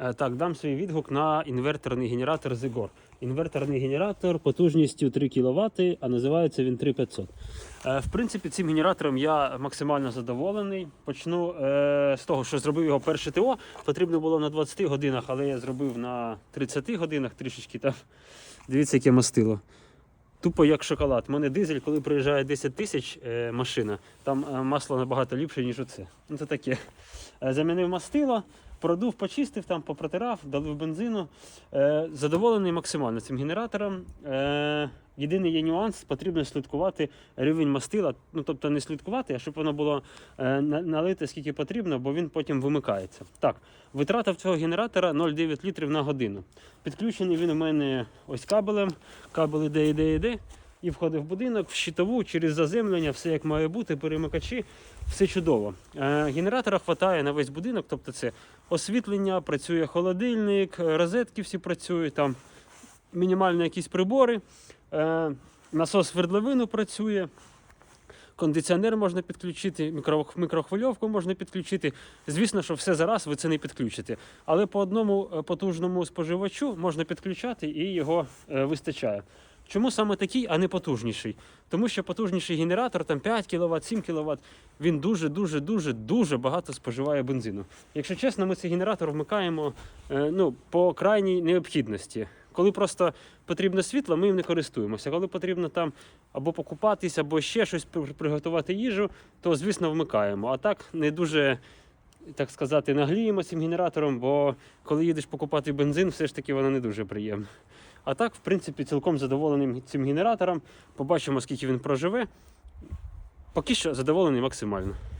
Е, Так, дам свій відгук на інверторний генератор Zigor. Інверторний генератор потужністю 3 кВт, а називається він 3500. Е, В принципі, цим генератором я максимально задоволений. Почну е, з того, що зробив його перше ТО. Потрібно було на 20 годинах, але я зробив на 30 годинах трішечки там. Дивіться, яке мастило. Тупо як шоколад. У мене дизель, коли приїжджає 10 тисяч машина, там масло набагато ліпше, ніж оце. Ну це таке. Замінив мастило, продув, почистив, там, попротирав, долив бензину. Е, задоволений максимально цим генератором. Е, єдиний є нюанс, потрібно слідкувати рівень мастила. Ну, тобто не слідкувати, а щоб воно було е, на- налите скільки потрібно, бо він потім вимикається. Так, витрата в цього генератора 0,9 літрів на годину. Підключений він у мене ось кабелем. Кабель іде, іде, іде. І входить в будинок, в щитову, через заземлення, все як має бути, перемикачі, все чудово. Е, генератора вистачає на весь будинок, тобто це освітлення, працює холодильник, е, розетки всі працюють, там мінімальні якісь прибори, е, насос свердловину працює. Кондиціонер можна підключити, мікро- мікрохвильовку можна підключити. Звісно, що все зараз ви це не підключите. Але по одному потужному споживачу можна підключати і його вистачає. Чому саме такий, а не потужніший? Тому що потужніший генератор, там 5 кВт, 7 кВт, він дуже, дуже, дуже, багато споживає бензину. Якщо чесно, ми цей генератор вмикаємо е, ну, по крайній необхідності. Коли просто потрібно світло, ми їм не користуємося. Коли потрібно там або покупатись, або ще щось при- приготувати їжу, то звісно вмикаємо. А так не дуже. Так сказати, нагліємо цим генератором, бо коли їдеш покупати бензин, все ж таки воно не дуже приємно. А так, в принципі, цілком задоволеним цим генератором. Побачимо, скільки він проживе. Поки що задоволений максимально.